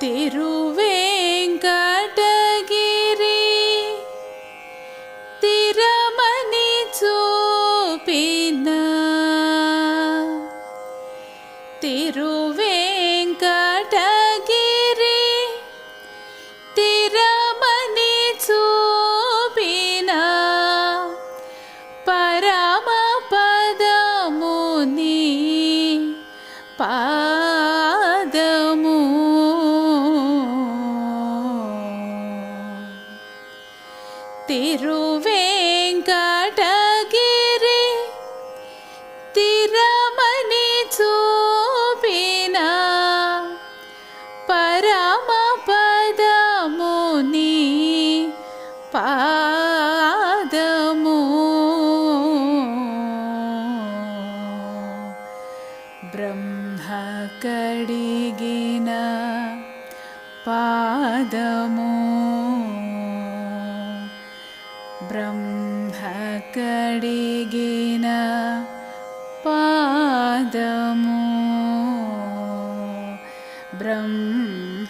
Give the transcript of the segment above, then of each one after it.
తిరువేంకటగిరి తిరమణి చూపిన. తిరువేంకటగిరి తిరమణి చూపిన. పరమ పదముని పా తిరువేంకటగిరి తిరమణి చూపిన పరమ పదముని పాదము. బ్రహ్మ కడిగిన పాదము. బ్రహ్మ కడిగిన పాదము. బ్రహ్మ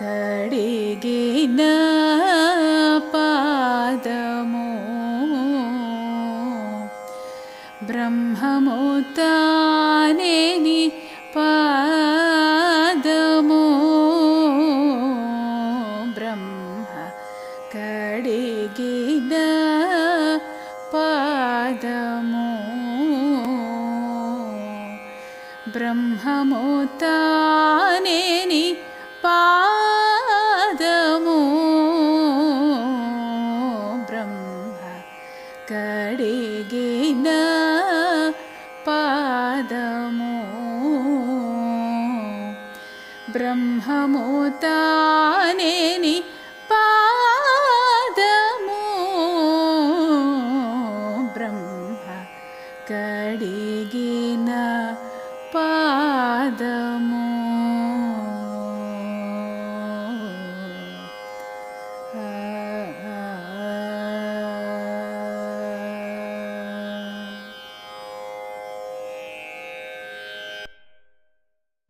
కడిగిన పాదము. బ్రహ్మము తానేని పాదము బ్రహ్మ కడిగిన పాదము. బ్రహ్మము తానేని పాదము. బ్రహ్మ కడిగిన పాదము. బ్రహ్మము కడిగిన పాదము